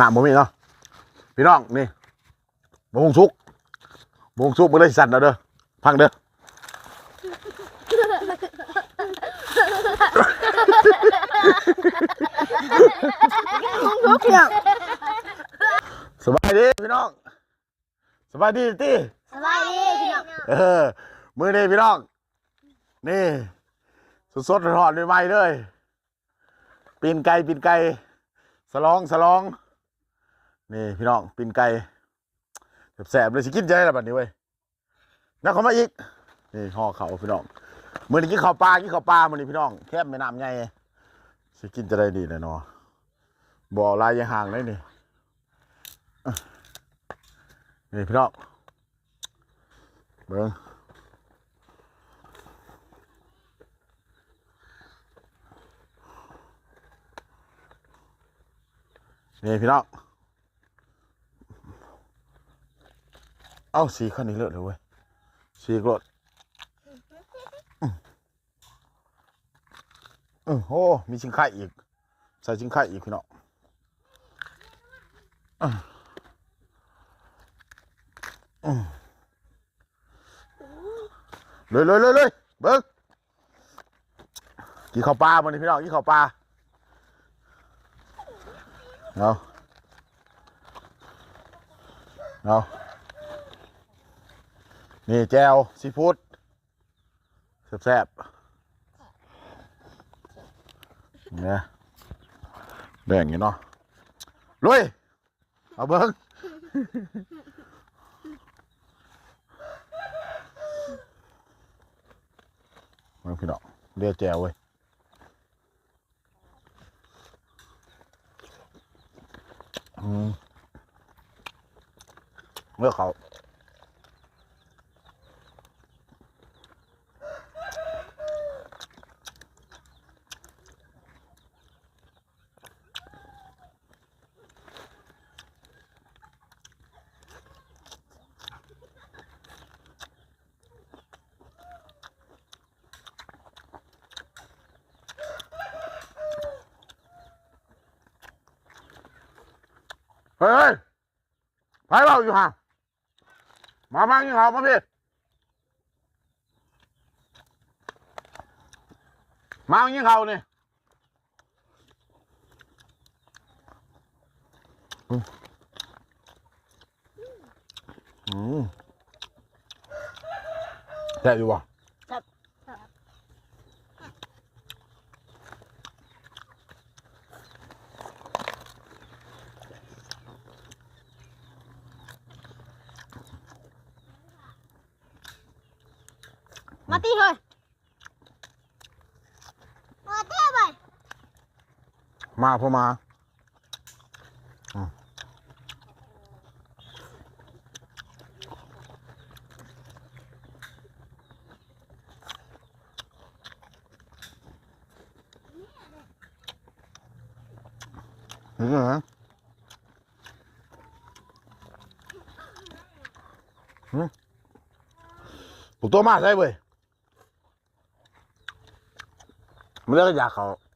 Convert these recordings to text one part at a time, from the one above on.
น้ำบ่มีเนาะพี่น้องนี่บ่ฮุงสุกบ่ฮุงสุกบ่ได้สั่นเอาเด้อพังเด้อทุกอย่างสบายดีพี่น้องสบายดีติสบายดีพี่น้องเออมื้อนี้พี่น้องนี่สดๆร้อนๆใหม่ๆเลยปีนไก่ปีนไก่สลองสลอง นี่พี่น้องปีนไก่แสบเลยสิกินใจแล้วบัดนี้เว้ยนักเข้ามาอีกนี่ห่อเขาพี่น้องเมื้อนี้กินข้าวปลากินข้าวปลาเมื้อนี้พี่น้องแคบแม่น้ำใหญ่สิกินจะได้ดีแน่นอนบ่อลายยังห่างเลยนี่นี่พี่น้องเบิ่งนี่พี่น้อง เอ้าสีคันนี้เลิศเลยเว้ยสีกรดอือือโอ้มีชิงไข่อีก ใส่ชิงไข่อีกพี่น้องเลยเลยเลยเลยเบิ้งกินข้าวปลามันนี่พี่น้องกินข้าวปลาเอาเอา นี่แจวซีฟู้ดแซ่บๆเนี่ยแบ่งอยู่เนาะลุย เอาเบิ้งมาพี่น้องเรียกแจวเว้ยอืมเลือเขา เฮ้ยไปเปล่าอยู่ห่างมามากินข้าวมาพี่มากินข้าวนี่อืมอืมแซ่อยู่วไปมาพอมาอืมนี่เหรอหืมผ มตัวมา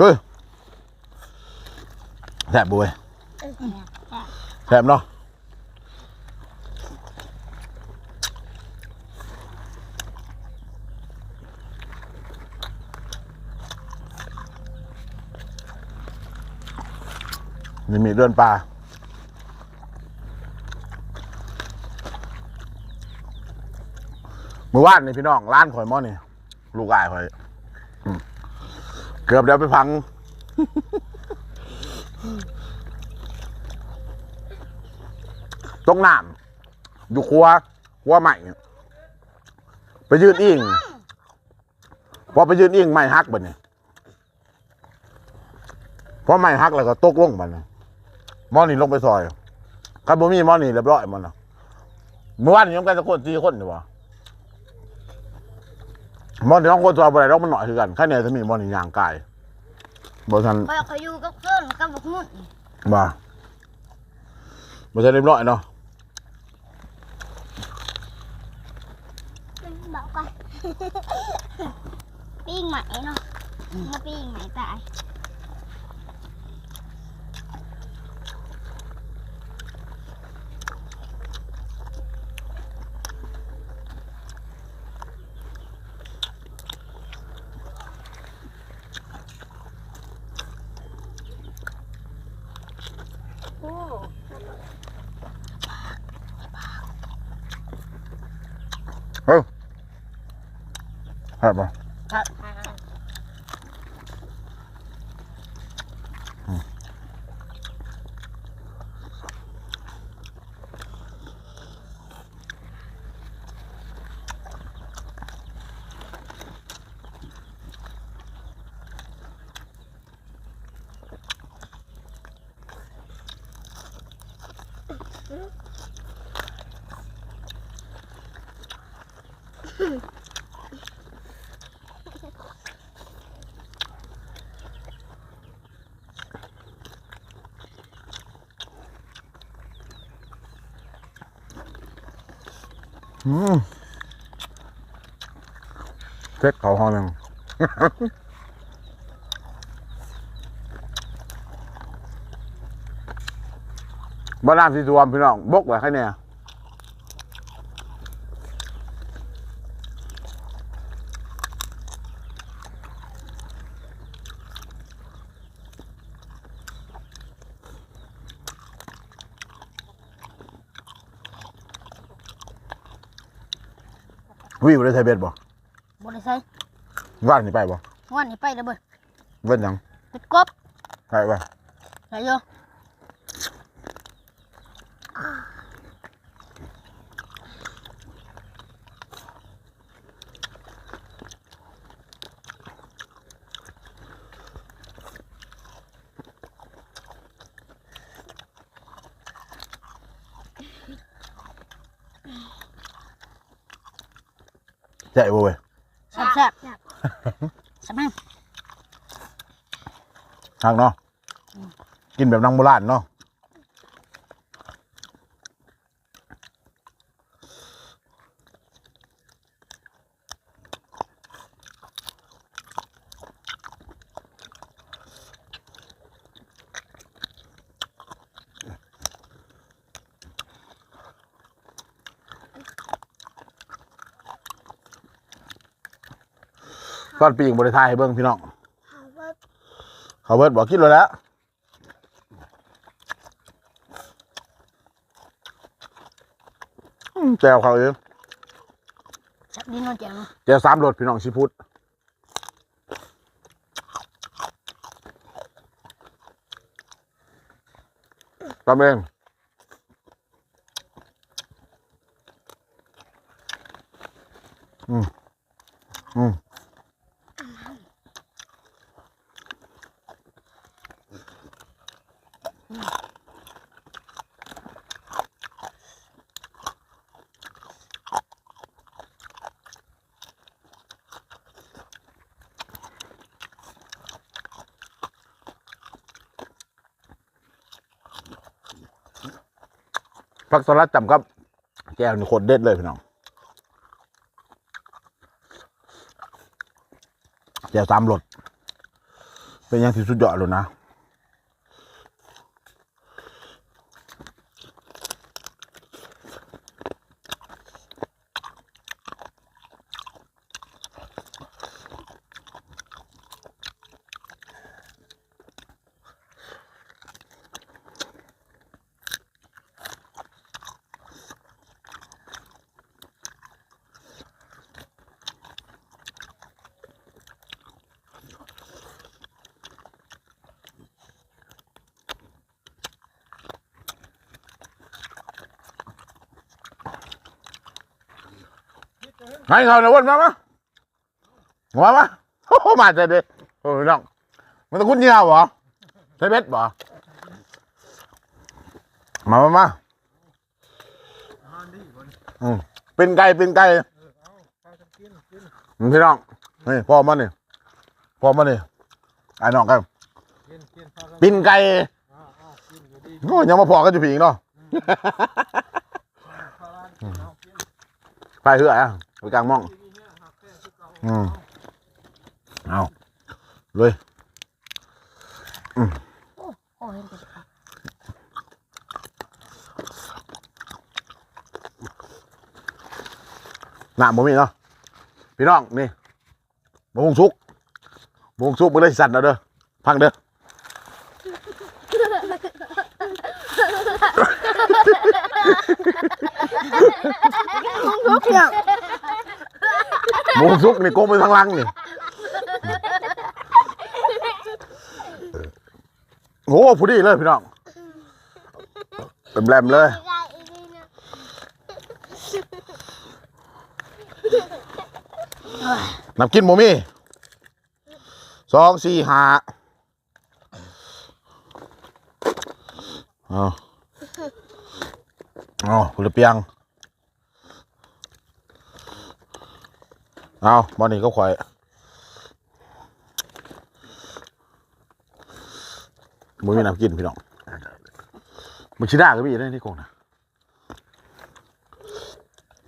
ด้ก็อยแสบบุ้ยแสบเนาะนี่มีเดือนปลาเมื่อวานนี่พี่น้องร้านข่อยมอนี่ลูกอายข่อย เกือบเดี๋ยวไปพัง ตรงน้ำอยู่ครัวครัวใหม่ไปยืนอิงพอไปยืนอิงไม่ฮักบัดเนี่ยพอไม่ฮักแล้วก็ตกลงบัดเนี่ยหมอนี่ลงไปซอยคันบ่มีมอนี่เรียบร้อยมันนะเมื่อวานนี้ยังกันตะคนสี่คนอยู่วะห มอนี่ต้องคนซอยบ่ได้ต้องมันหน่อยคือกันแค่เนี่ยถ้ามีหมอนี่ย่างกายบ่ทันคอยเขาอยู่กับเพื่อนกับบักมุ่นบ่บ่ทันเรียบร้อยเนาะบอกก่อนปิ้งไหมเนาะมาปิ้งไหมตาย ครับบ่ เซ็ตเขาห้องหนึ่งบ้านน้ำสีสวมพี่น้องบกไว้ให้เนี่ย วิ่งไปได้ไทยเบ็ดบ่บริใส่ว่านนี่ไปบ่วันนี้ไปแล้วเบิดเบ็ดหยังเป็ดกบ ไปบ่ ใส่โย ใช่บ่เว้ยแซ่บแซ่บแซ่บไหมทางเนาะกินแบบนางโบราณเนาะ ตอนปีงบริทายให้เบิ่งพี่น้องเขาเบิดบอกกินเลยแล้วอืมแจวเขาเองแซ่บดีเนอนเจียงแจวสามรสพี่น้องชิพุทธตำเอง ผักสลัดจำครับแจวนี่โคตรเด็ดเลยพี่น้องแจวสามรสเป็นอย่างที่สุดยอดเลยนะ ให้เขาหน่อยวนมามามามาโอ้โหมาเจอดิโอ้ยน้องมันต้องคุ้นยี่ห้อเหรอใช้เบ็ดบ่มามามาอืมเป็นไก่เป็นไก่อืมพี่น้องนี่พ่อมานี่พ่อมานี่ไอ้น้องกันกินกินพากันปิ้นไก่อ้าวอ้าวกินอยู่ดีโอ้ยยังมาพอกันอยู่ผีอีกเนาะพากันเอากินไปเหือะอะ ไปกลางหม่องที่นี่เนี่ยหักแป้งคือเก่าอืมเอาเลยโอ้เห็นแต่ปลาหน้าบ่มีเนาะพี่น้องนี่บงสุกบงสุกมึงเลยสั่นเอาเด้อพังเด้อ ทุกอย่าง บงสุกนี่โกงไปทางลังนี่โอ้ผู้ดีเลยพี่น้องแหลมๆเลย น้ำกินหมูมี่สองสี่ห้าอาเอาคุณเปียง เอาบอนี่ก็ข่อยหมูมีน้ำกินพี่น้องมึงชิด้าก็มีได้ที่กงนะ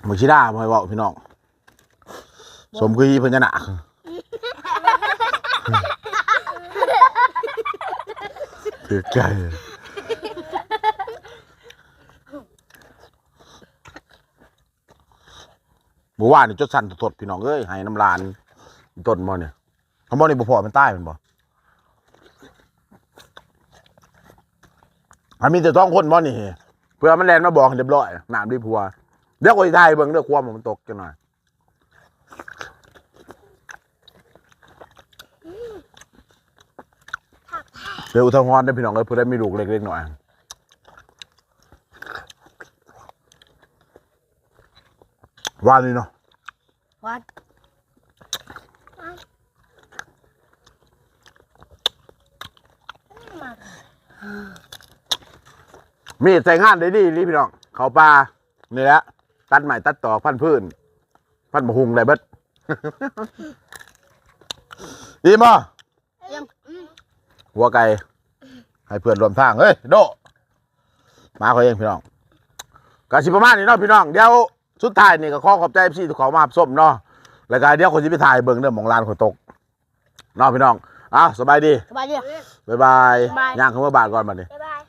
มึงชิด้ามาให้บอกพี่น้อง สมคือพญานาคถือไก่ เมื่านนี่จดสั่นสดๆพี่น้องเอ้ยให้น้ำลานต้นมอเนี่ยคำบอกนี่บ่พอมันใต้มันบ่อันมีแต่ต้องคนบ่นี่เพื่อมันแลนมาบอกเรียบร้อยน้ำดีพัวเดี๋ยวก็สิทยเบิ่งเด้อความมันตกจังหน่อยเดี๋ยวอุทาหรณ์ได้พี่น้องเอ้ยเพื่อได้มีลูกเล็กๆหน่อยว่านี่เนาะ วัดมีดใส่งานได้ดีนี่พี่น้อง เขาปลานี่แหละ ตัดใหม่ตัดต่อพันธุ์พื้น พันธุ์บะฮุงได้เบิดดีมั้เยี่ยมอืมหัวไก่ ให้เพื่อนรวมทาง เฮ้ย โด มาเขาเองพี่น้องกาสิประมาณนี้เนาะพี่น้อง เดี๋ยว สุดท้ายนี่ก็ขอขอบใจพี่ทุกของมาหับส้มเนาะแล้วก็เดี๋ยวคนจะไปถ่ายเบิ่งเรื่องของร้านคนตกเนาะพี่น้องอ้าวสบายดีสบายดีบ๊ายบายบ๊ายบาย ย่างเข้ามาบาทก่อนมาดิ บ๊ายบาย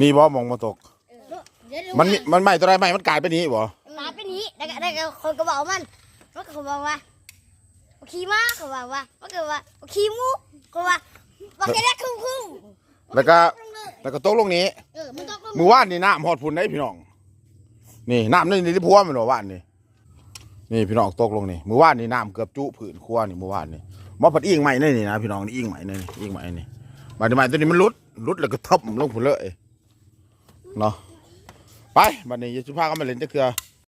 มีบ่มองมาตกมันมีมันใหม่ตัวไรใหม่มันกลายเป็นนี้บ่ตายไปนี้แล้วก็แล้วก็คนก็บอกมันมันก็บอกว่าขี่ม้าเขาบอกว่ามันก็ว่าขี่หมูเขาว่าว่าแค่ได้ครึ่งครึ่ง แล้วก็แล้วก็ตกลงนี้เออมันต้องลงมือว่านนี่น้ำหอดพุ่นได้พี่น้อง นี่น้ำนี่นี่ที่พัวมันหรอว่านนี่นี่พี่น้องตกลงนี่มือว่านนี่น้ำเกือบจุผืนครัวนี่มือว่านนี่มอผัดอิงใหม่นี่นี่นะพี่น้องนี่อิงใหม่นี่นี่อิงใหม่นี่บาดนี้ใหม่ตัวนี้มันรุดรุดแล้วก็ทับลงพุ่นเลยเนาะไปบัดนี้ยายสุภาก็มาเล่นจะเคือ